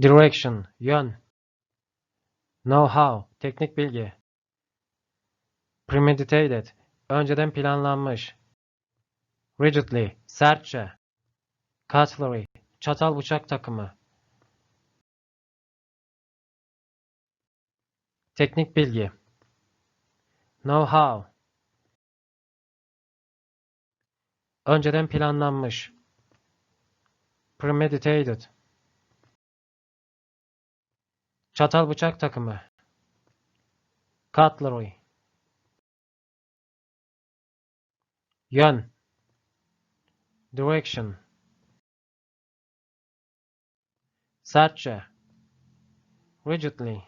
Direction, yön. Know-how, teknik bilgi. Premeditated, önceden planlanmış. Rigidly, sertçe. Cutlery, çatal bıçak takımı. Teknik bilgi. Know-how. Önceden planlanmış. Premeditated. Çatal bıçak takımı. Cutlery. Yön. Direction. Sertçe. Rigidly.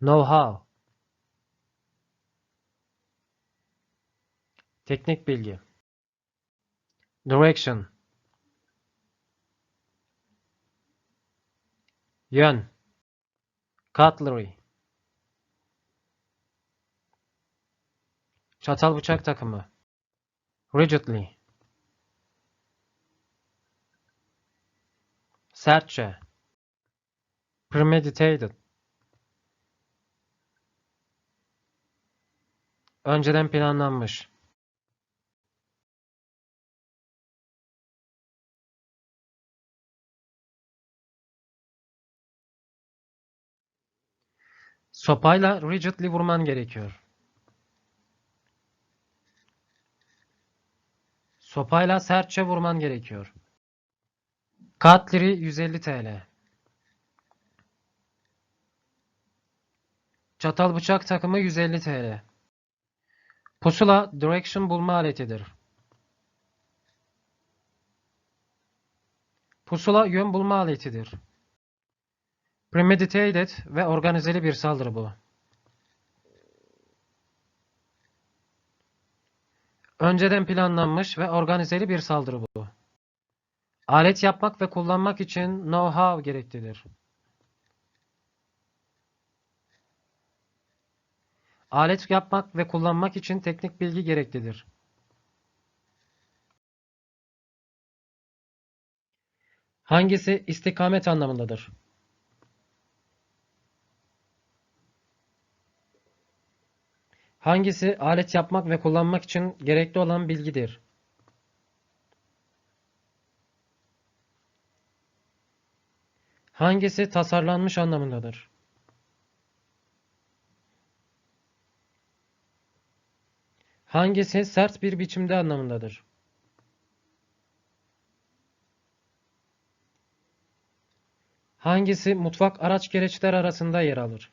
Know-how. Teknik bilgi. Direction. Yön. Cutlery. Çatal bıçak takımı. Rigidly. Sertçe. Premeditated. Önceden planlanmış. Sopayla rigidly vurman gerekiyor. Sopayla sertçe vurman gerekiyor. Cutlery 150 TL. Çatal bıçak takımı 150 TL. Pusula direction bulma aletidir. Pusula yön bulma aletidir. Premeditated ve organizeli bir saldırı bu. Önceden planlanmış ve organizeli bir saldırı bu. Alet yapmak ve kullanmak için know-how gereklidir. Alet yapmak ve kullanmak için teknik bilgi gereklidir. Hangisi istikamet anlamındadır? Hangisi alet yapmak ve kullanmak için gerekli olan bilgidir? Hangisi tasarlanmış anlamındadır? Hangisi sert bir biçimde anlamındadır? Hangisi mutfak araç gereçler arasında yer alır?